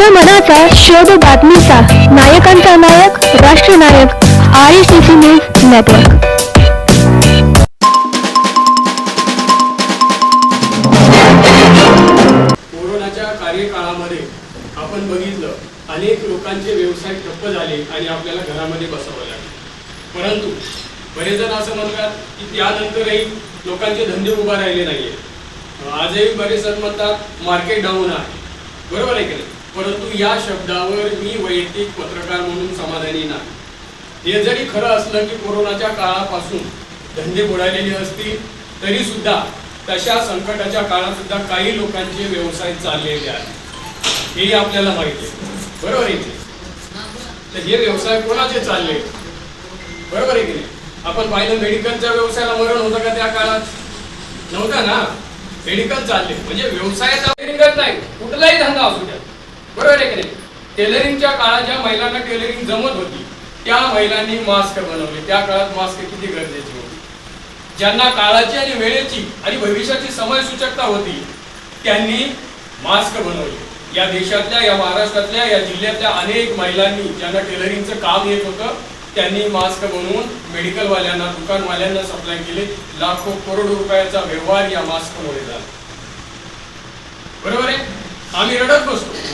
माझ्या मनाचा शोध बातमीचा. नायकांचा नायक राष्ट्रनायक R C C news network. कोरोनाच्या कार्यकाळामध्ये आपण बघितलं अनेक लोकांचे व्यवसाय ठप्प झाले आणि आपल्याला घरामध्ये बसावं लागलं. परंतु बरेच जण असं म्हणतात की त्यानंतरही लोकांचे धंदे उभा राहिले नाहीये. आजही बरेच जण म्हणतात मार्केट डाऊन आहे. बरोबर आहे की नाही? परंतु या शब्दावर मी वैयक्तिक पत्रकार म्हणून समाधानी नाही. हे जरी खरं असलं की कोरोनाच्या काळापासून धंदे बुडालेले असतील तरी सुद्धा तशा संकटाच्या काळात सुद्धा काही लोकांचे व्यवसाय चाललेले आहेत. हेही आपल्याला माहिती आहे. बरोबर आहे की तर हे व्यवसाय कोणाचे चालले? बरोबर आहे की नाही? आपण पाहिलं मेडिकलच्या व्यवसायाला मरण होतं का त्या काळात? नव्हतं ना? मेडिकल चालले. म्हणजे व्यवसायाचा मेडिकल नाही. कुठलाही धंदा असू द्या. बरोबर आहे की नाही? टेलरिंगच्या काळात ज्या महिलांना टेलरिंग जमत होती त्या महिलांनी मास्क बनवले. त्या काळात मास्क किती गरजेचे होते? ज्यांना काळाची आणि वेळेची आणि भविष्याची समय सूचकता होती त्यांनी मास्क बनवले. या देशातल्या या महाराष्ट्रातल्या या जिल्ह्यातल्या अनेक महिलांनी ज्यांना टेलरिंगचं काम येत होतं त्यांनी मास्क बनवून मेडिकलवाल्यांना दुकानवाल्यांना सप्लाय केले. लाखो करोडो रुपयाचा व्यवहार या मास्कमुळे झाला. बरोबर आहे? आम्ही रडत बसतो.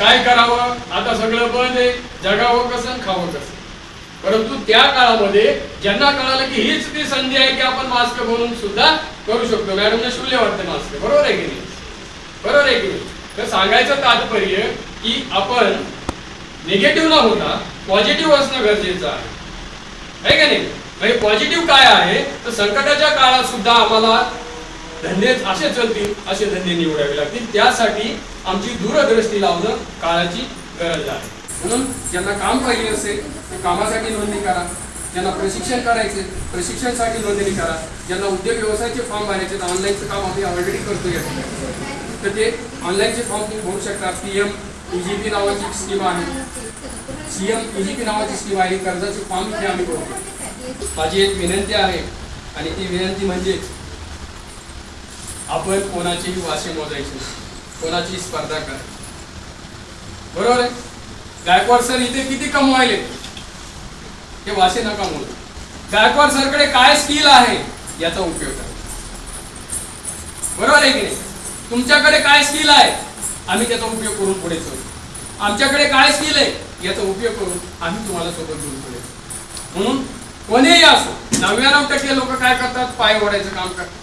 काय करावं? आता सगळं बंद आहे. जगावं कसं? खावं कसं? परंतु त्या काळामध्ये ज्यांना कळालं की हीच ती संधी आहे की आपण मास्क बनवून सुद्धा करू शकतो. मॅडमने शूल्य वाटते मास्क बरोबर आहे की नाही? बरोबर आहे की नाही? तर सांगायचं तात्पर्य की आपण निगेटिव्ह न होता पॉझिटिव्ह असणं गरजेचं आहे. आहे का नाही? म्हणजे पॉझिटिव्ह काय आहे? तर संकटाच्या काळात सुद्धा आम्हाला धंदे असे चलतील असे धंदे निवडावे लागतील. त्यासाठी आमची दूरदृष्टी लावणं काळाची गरज आहे. म्हणून ज्यांना काम पाहिजे असेल ते कामासाठी नोंदणी करा. ज्यांना प्रशिक्षण करायचे प्रशिक्षणासाठी नोंदणी करा. ज्यांना उद्योग व्यवसायाचे फॉर्म भरायचे तर ऑनलाईनचं काम आम्ही ऑलरेडी करतो या ठिकाणी तर ते ऑनलाईनचे फॉर्म तुम्ही भरू शकता. P M E G P नावाची स्कीम आहे. C M E G P नावाची स्कीम आहे. कर्जाचे फॉर्म इथे आम्ही भरतो माझी एक विनंती आहे. आणि ती विनंती म्हणजेच आपण कोणाची वासे मोजायची कोणाची स्पर्धा करायची बरोबर आहे? गायकवाड सर इथे किती कमवायले? हे वासे नका मोज. गायकवाड सरकडे काय स्किल आहे याचा उपयोग करा. बरोबर आहे की नाही? तुमच्याकडे काय स्किल आहे? आम्ही त्याचा उपयोग करून पुढे जाऊ आमच्याकडे काय स्किल आहे? याचा उपयोग करून आम्ही तुम्हाला सोबत घेऊन पुढे म्हणून कोणीही असो नव्याण्णव टक्के लोक काय करतात? पाय ओढायचं काम करतात.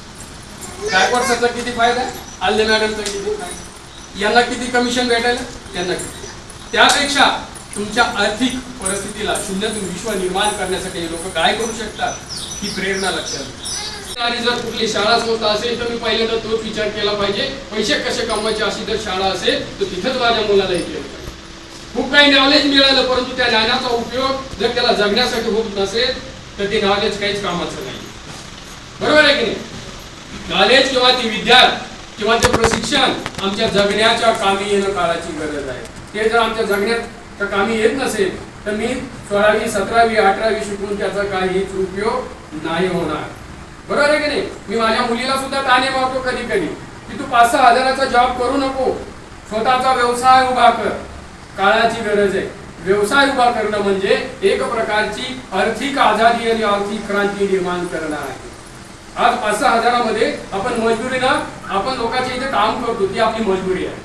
गायकवाड सरचा किती फायदा? आल्ले मॅडमचा किती फायदा? यांना किती कमिशन भेटायला? त्यांना किती. त्यापेक्षा तुमच्या आर्थिक परिस्थितीला शून्यातून विश्व निर्माण करण्यासाठी हे लोक काय करू शकतात ही प्रेरणा लक्षात आणि जर कुठली शाळा संस्था असेल तर मी पहिल्यांदा तोच विचार केला पाहिजे पैसे कसे कमवायचे अशी जर शाळा असेल तर तिथंच माझ्या मुलाला हे केलं पाहिजे खूप काही नॉलेज मिळालं परंतु त्या ज्ञानाचा उपयोग जर त्याला जगण्यासाठी होत नसेल तर ते नॉलेज काहीच कामाचं नाही. बरोबर आहे की नाही? नॉलेज किंवा ती विद्यार्थी किंवा ते प्रशिक्षण आमच्या जगण्याच्या कामी येणं काळाची गरज आहे. ते जर आमच्या जगण्याच्या कामी येत नसेल तर मी सोळावी सतरावी अठरावी शिकून त्याचा काहीच उपयोग नाही होणार. बरोबर आहे की नाही? मी माझ्या मुलीला सुद्धा ताणे मारतो कधी कधी की तू पाच सहा हजाराचा जॉब करू नको. स्वतःचा व्यवसाय उभा कर. काळाची गरज आहे. व्यवसाय उभा करणं म्हणजे एक प्रकारची आर्थिक आझादी आणि आर्थिक क्रांती निर्माण करणं आहे. आज पाच सहा हजारामध्ये आपण मजबुरीनं आपण लोकांच्या इथे काम करतो ती आपली मजबुरी आहे.